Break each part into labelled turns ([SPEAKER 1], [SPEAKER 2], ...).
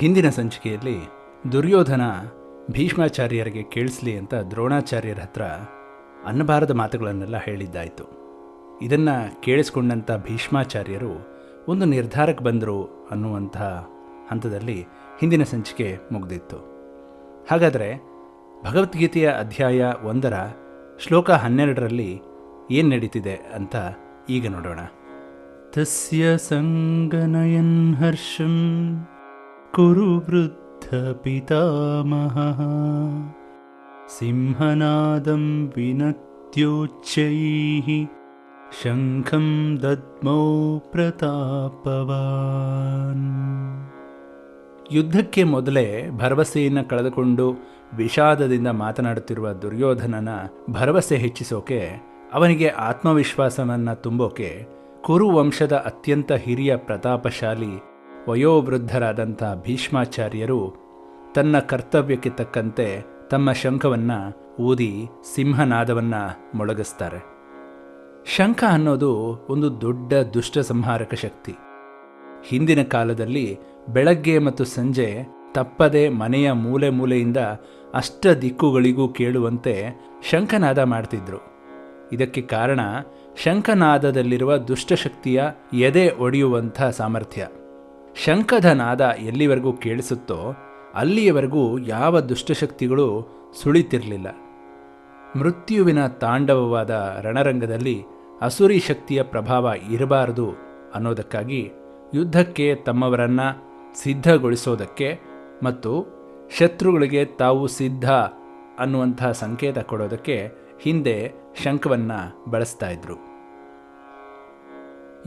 [SPEAKER 1] ಹಿಂದಿನ ಸಂಚಿಕೆಯಲ್ಲಿ ದುರ್ಯೋಧನ ಭೀಷ್ಮಾಚಾರ್ಯರಿಗೆ ಕೇಳಿಸ್ಲಿ ಅಂತ ದ್ರೋಣಾಚಾರ್ಯರ ಹತ್ರ ಅನ್ನಬಾರದ ಮಾತುಗಳನ್ನೆಲ್ಲ ಹೇಳಿದ್ದಾಯಿತು. ಇದನ್ನು ಕೇಳಿಸ್ಕೊಂಡಂಥ ಭೀಷ್ಮಾಚಾರ್ಯರು ಒಂದು ನಿರ್ಧಾರಕ್ಕೆ ಬಂದರು ಅನ್ನುವಂಥ ಹಂತದಲ್ಲಿ ಹಿಂದಿನ ಸಂಚಿಕೆ ಮುಗಿದಿತ್ತು. ಹಾಗಾದರೆ ಭಗವದ್ಗೀತೆಯ ಅಧ್ಯಾಯ ಒಂದರ ಶ್ಲೋಕ ಹನ್ನೆರಡರಲ್ಲಿ ಏನು ನಡೀತಿದೆ ಅಂತ ಈಗ ನೋಡೋಣ. ತಸ್ಯ ಸಂಗನಯನ್ ಹರ್ಷಂ ಕುರು ವೃದ್ಧ ಪಿತಾಮಹ. ಸಿಂಹನಾದಂ ವಿನತ್ಯೋಚ್ಚೈ ಶಂಖಂ ದದ್ಮೌ ಪ್ರತಾಪವಾನ್. ಯುದ್ಧಕ್ಕೆ ಮೊದಲೇ ಭರವಸೆಯನ್ನು ಕಳೆದುಕೊಂಡು ವಿಷಾದದಿಂದ ಮಾತನಾಡುತ್ತಿರುವ ದುರ್ಯೋಧನನ ಭರವಸೆ ಹೆಚ್ಚಿಸೋಕೆ, ಅವನಿಗೆ ಆತ್ಮವಿಶ್ವಾಸವನ್ನು ತುಂಬೋಕೆ ಕುರು ವಂಶದ ಅತ್ಯಂತ ಹಿರಿಯ ಪ್ರತಾಪಶಾಲಿ ವಯೋವೃದ್ಧರಾದಂಥ ಭೀಷ್ಮಾಚಾರ್ಯರು ತನ್ನ ಕರ್ತವ್ಯಕ್ಕೆ ತಕ್ಕಂತೆ ತಮ್ಮ ಶಂಖವನ್ನು ಊದಿ ಸಿಂಹನಾದವನ್ನು ಮೊಳಗಿಸ್ತಾರೆ. ಶಂಖ ಅನ್ನೋದು ಒಂದು ದೊಡ್ಡ ದುಷ್ಟ ಸಂಹಾರಕ ಶಕ್ತಿ. ಹಿಂದಿನ ಕಾಲದಲ್ಲಿ ಬೆಳಗ್ಗೆ ಮತ್ತು ಸಂಜೆ ತಪ್ಪದೆ ಮನೆಯ ಮೂಲೆ ಮೂಲೆಯಿಂದ ಅಷ್ಟ ದಿಕ್ಕುಗಳಿಗೂ ಕೇಳುವಂತೆ ಶಂಖನಾದ ಮಾಡ್ತಿದ್ರು. ಇದಕ್ಕೆ ಕಾರಣ ಶಂಖನಾದದಲ್ಲಿರುವ ದುಷ್ಟಶಕ್ತಿಯ ಎದೆ ಒಡೆಯುವಂಥ ಸಾಮರ್ಥ್ಯ. ಶಂಖದ ನಾದ ಎಲ್ಲಿವರೆಗೂ ಕೇಳಿಸುತ್ತೋ ಅಲ್ಲಿಯವರೆಗೂ ಯಾವ ದುಷ್ಟಶಕ್ತಿಗಳು ಸುಳಿತಿರಲಿಲ್ಲ. ಮೃತ್ಯುವಿನ ತಾಂಡವವಾದ ರಣರಂಗದಲ್ಲಿ ಅಸುರಿ ಶಕ್ತಿಯ ಪ್ರಭಾವ ಇರಬಾರದು ಅನ್ನೋದಕ್ಕಾಗಿ ಯುದ್ಧಕ್ಕೆ ತಮ್ಮವರನ್ನು ಸಿದ್ಧಗೊಳಿಸೋದಕ್ಕೆ ಮತ್ತು ಶತ್ರುಗಳಿಗೆ ತಾವು ಸಿದ್ಧ ಅನ್ನುವಂಥ ಸಂಕೇತ ಕೊಡೋದಕ್ಕೆ ಹಿಂದೆ ಶಂಖವನ್ನು ಬಳಸ್ತಾ ಇದ್ರು.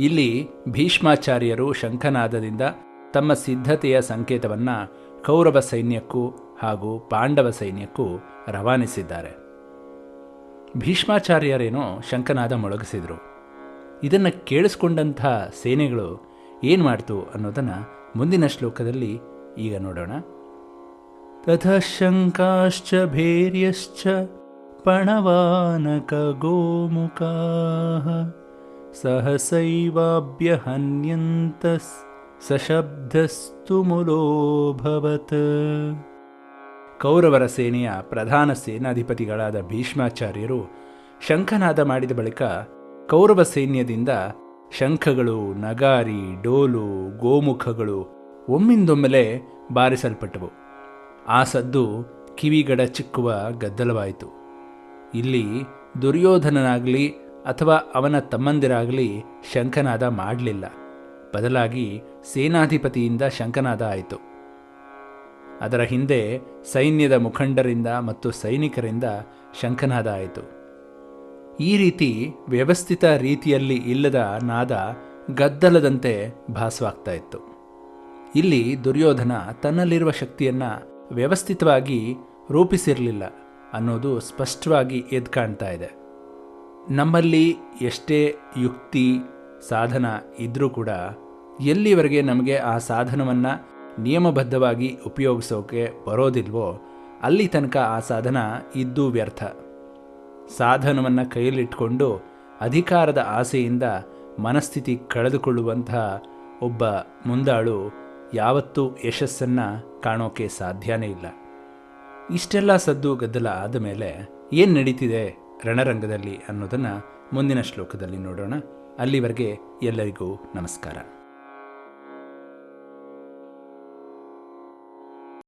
[SPEAKER 1] ಇಲ್ಲಿ ಭೀಷ್ಮಾಚಾರ್ಯರು ಶಂಖನಾದದಿಂದ ತಮ್ಮ ಸಿದ್ಧತೆಯ ಸಂಕೇತವನ್ನು ಕೌರವ ಸೈನ್ಯಕ್ಕೂ ಹಾಗೂ ಪಾಂಡವ ಸೈನ್ಯಕ್ಕೂ ರವಾನಿಸಿದ್ದಾರೆ. ಭೀಷ್ಮಾಚಾರ್ಯರೇನೋ ಶಂಖನಾದ ಮೊಳಗಿಸಿದರು. ಇದನ್ನು ಕೇಳಿಸ್ಕೊಂಡಂಥ ಸೇನೆಗಳು ಏನು ಮಾಡ್ತು ಅನ್ನೋದನ್ನು ಮುಂದಿನ ಶ್ಲೋಕದಲ್ಲಿ ಈಗ ನೋಡೋಣ. ತಥ ಶಂಕಾಶ್ಚ ಭೇರ್ಯಶ್ಚ ಪಣವಾನಕ ಗೋಮುಖಾ. ಸಹಸೈವಾಭ್ಯಹನ್ಯಂತ ಸಶಬ್ದಸ್ತು ಮುಲೋಭವತ್ ಕೌರವರ ಸೇನೆಯ ಪ್ರಧಾನ ಸೇನಾಧಿಪತಿಗಳಾದ ಭೀಷ್ಮಾಚಾರ್ಯರು ಶಂಖನಾದ ಮಾಡಿದ ಬಳಿಕ ಕೌರವ ಸೈನ್ಯದಿಂದ ಶಂಖಗಳು, ನಗಾರಿ, ಡೋಲು, ಗೋಮುಖಗಳು ಒಮ್ಮಿಂದೊಮ್ಮೆಲೆ ಬಾರಿಸಲ್ಪಟ್ಟವು. ಆ ಸದ್ದು ಕಿವಿಗಡ ಚಿಕ್ಕುವ ಗದ್ದಲವಾಯಿತು. ಇಲ್ಲಿ ದುರ್ಯೋಧನನಾಗಲಿ ಅಥವಾ ಅವನ ತಮ್ಮಂದಿರಾಗಲಿ ಶಂಖನಾದ ಮಾಡಲಿಲ್ಲ. ಬದಲಾಗಿ ಸೇನಾಧಿಪತಿಯಿಂದ ಶಂಖನಾದ ಆಯಿತು. ಅದರ ಹಿಂದೆ ಸೈನ್ಯದ ಮುಖಂಡರಿಂದ ಮತ್ತು ಸೈನಿಕರಿಂದ ಶಂಖನಾದ ಆಯಿತು. ಈ ರೀತಿ ವ್ಯವಸ್ಥಿತ ರೀತಿಯಲ್ಲಿ ಇಲ್ಲದ ನಾದ ಗದ್ದಲದಂತೆ ಭಾಸವಾಗ್ತಾ ಇತ್ತು. ಇಲ್ಲಿ ದುರ್ಯೋಧನ ತನ್ನಲ್ಲಿರುವ ಶಕ್ತಿಯನ್ನು ವ್ಯವಸ್ಥಿತವಾಗಿ ರೂಪಿಸಿರಲಿಲ್ಲ ಅನ್ನೋದು ಸ್ಪಷ್ಟವಾಗಿ ಎದ್ದು ಕಾಣ್ತಾ ಇದೆ. ನಮ್ಮಲ್ಲಿ ಎಷ್ಟೇ ಯುಕ್ತಿ, ಸಾಧನ ಇದ್ದರೂ ಕೂಡ ಎಲ್ಲಿವರೆಗೆ ನಮಗೆ ಆ ಸಾಧನವನ್ನು ನಿಯಮಬದ್ಧವಾಗಿ ಉಪಯೋಗಿಸೋಕೆ ಬರೋದಿಲ್ವೋ ಅಲ್ಲಿ ತನಕ ಆ ಸಾಧನ ಇದ್ದು ವ್ಯರ್ಥ. ಸಾಧನವನ್ನು ಕೈಯಲ್ಲಿಟ್ಕೊಂಡು ಅಧಿಕಾರದ ಆಸೆಯಿಂದ ಮನಸ್ಥಿತಿ ಕಳೆದುಕೊಳ್ಳುವಂತಹ ಒಬ್ಬ ಮುಂದಾಳು ಯಾವತ್ತೂ ಯಶಸ್ಸನ್ನು ಕಾಣೋಕೆ ಸಾಧ್ಯನೇ ಇಲ್ಲ. ಇಷ್ಟೆಲ್ಲ ಸದ್ದು ಗದ್ದಲ ಆದ ಮೇಲೆ ಏನು ನಡೀತಿದೆ? ರಣರಂಗದಲ್ಲಿ ಅನ್ನೋದನ್ನು ಮುಂದಿನ ಶ್ಲೋಕದಲ್ಲಿ ನೋಡೋಣ. ಅಲ್ಲಿವರೆಗೆ ಎಲ್ಲರಿಗೂ ನಮಸ್ಕಾರ.